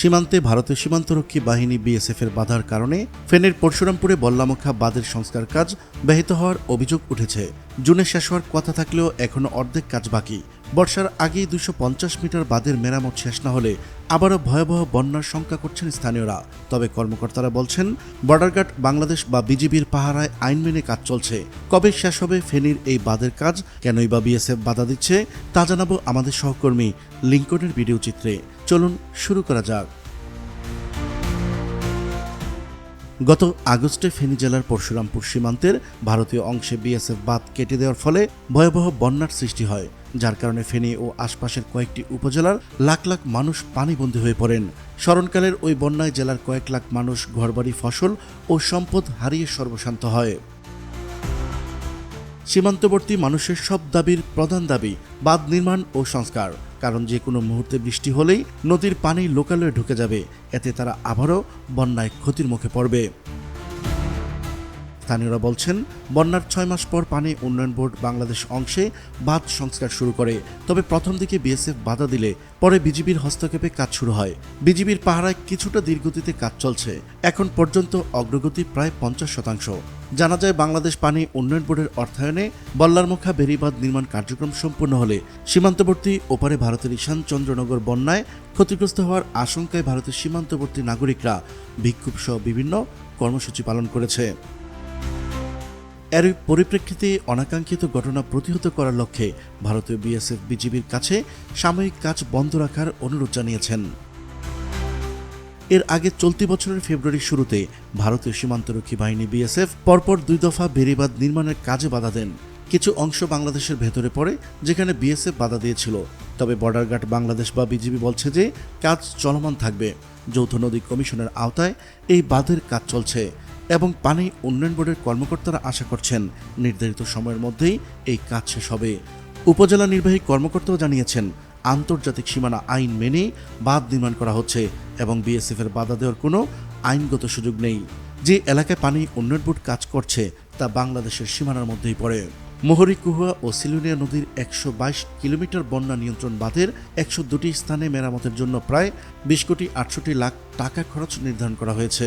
সীমান্তে ভারতের সীমান্তরক্ষী বাহিনী বিএসএফ এর বাধার কারণে ফেনের পরশুরামপুরে বল্লামুখা বাঁধের সংস্কার কাজ ব্যাহত হওয়ার অভিযোগ উঠেছে। জুনে শেষ হওয়ার কথা থাকলেও এখনও অর্ধেক কাজ বাকি। বর্ষার আগেই দুশো মিটার বাঁধের মেরামত শেষ না হলে আবারও ভয়াবহ বন্যার শঙ্কা করছেন স্থানীয়রা। তবে কর্মকর্তারা বলছেন বর্ডার গার্ড বাংলাদেশ বা বিজিবির পাহারায় আইন মেনে কাজ চলছে। কবে শেষ হবে ফেনীর এই বাঁধের কাজ, কেনই বা বিএসএফ বাধা দিচ্ছে, তা জানাব আমাদের সহকর্মী লিঙ্কনের ভিডিও চিত্রে। চলুন, শুরু করা যাক। গত আগস্টে ফেনী জেলার পরশুরামপুর সীমান্তের ভারতীয় অংশে বিএসএফ বাঁধ কেটে দেওয়ার ফলে ভয়াবহ বন্যার সৃষ্টি হয়। যার কারণে ফেনী ও আশপাশের কয়েকটি উপজেলার লাখ লাখ মানুষ পানিবন্দী হয়ে পড়েন। স্মরণকালের ওই বন্যায় জেলার কয়েক লাখ মানুষ ঘরবাড়ি, ফসল ও সম্পদ হারিয়ে সর্বশান্ত হয়। সীমান্তবর্তী মানুষের সব দাবির প্রধান দাবি বাঁধ নির্মাণ ও সংস্কার। কারণ যে কোনো মুহূর্তে বৃষ্টি হলেই নদীর পানি লোকালয়ে ঢুকে যাবে। এতে তারা আবারও বন্যায় ক্ষতির মুখে পড়বে। স্থানীয়রা বলছেন, বন্যার ছয় মাস পর পানি উন্নয়ন বোর্ড বাংলাদেশ অংশে বাঁধ সংস্কার শুরু করে। তবে প্রথম দিকে বিএসএফ বাধা দিলে পরে বিজিবির হস্তক্ষেপে কাজ শুরু হয়। বিজিবির পাহারায় কিছুটা ধীরগতিতে কাজ চলছে। এখন পর্যন্ত অগ্রগতি প্রায় পঞ্চাশ শতাংশ। জানা যায়, বাংলাদেশ পানি উন্নয়ন বোর্ডের অর্থায়নে বল্লারমুখা বেরিবাঁধ নির্মাণ কার্যক্রম সম্পূর্ণ হলে সীমান্তবর্তী ওপারে ভারতের ঈশান চন্দ্রনগর বন্যায় ক্ষতিগ্রস্ত হওয়ার আশঙ্কায় ভারতের সীমান্তবর্তী নাগরিকরা বিক্ষোভ সহ বিভিন্ন কর্মসূচি পালন করেছে। এর পরিপ্রেক্ষিতে অনাকাঙ্ক্ষিত ঘটনা প্রতিহত করার লক্ষ্যে ভারতীয় বিএসএফ বিজিবির কাছে সাময়িক কাজ বন্ধ রাখার অনুরোধ জানিয়েছেন। এর আগে চলতি বছরের ফেব্রুয়ারির শুরুতে ভারতীয় সীমান্তরক্ষী বাহিনী বিএসএফ পরপর দুই দফা বেড়িবাঁধ নির্মাণের কাজে বাধা দেন। কিছু অংশ বাংলাদেশের ভেতরে পড়ে, যেখানে বিএসএফ বাধা দিয়েছিল। তবে বর্ডার গার্ড বাংলাদেশ বা বিজিবি বলছে যে, কাজ চলমান থাকবে। যৌথ নদী কমিশনের আওতায় এই বাঁধের কাজ চলছে। এবং পানি উন্নয়ন বোর্ডের কর্মকর্তারা আশা করছেন নির্ধারিত সময়ের মধ্যেই এই কাজ শেষ হবে। উপজেলা নির্বাহী কর্মকর্তাও জানিয়েছেন, আন্তর্জাতিক সীমানা আইন মেনে বাঁধ নির্মাণ করা হচ্ছে এবং বিএসএফ এর বাধা দেওয়ার কোনো আইনগত সুযোগ নেই। যে এলাকায় পানি উন্নয়ন বোর্ড কাজ করছে, তা বাংলাদেশের সীমানার মধ্যেই পড়ে। মোহরি কুহুয়া ও সিলুনিয়া নদীর একশো বাইশ কিলোমিটার বন্যা নিয়ন্ত্রণ বাঁধের একশো দুটি স্থানে মেরামতের জন্য প্রায় বিশ কোটি আটষট্টি লাখ টাকা খরচ নির্ধারণ করা হয়েছে।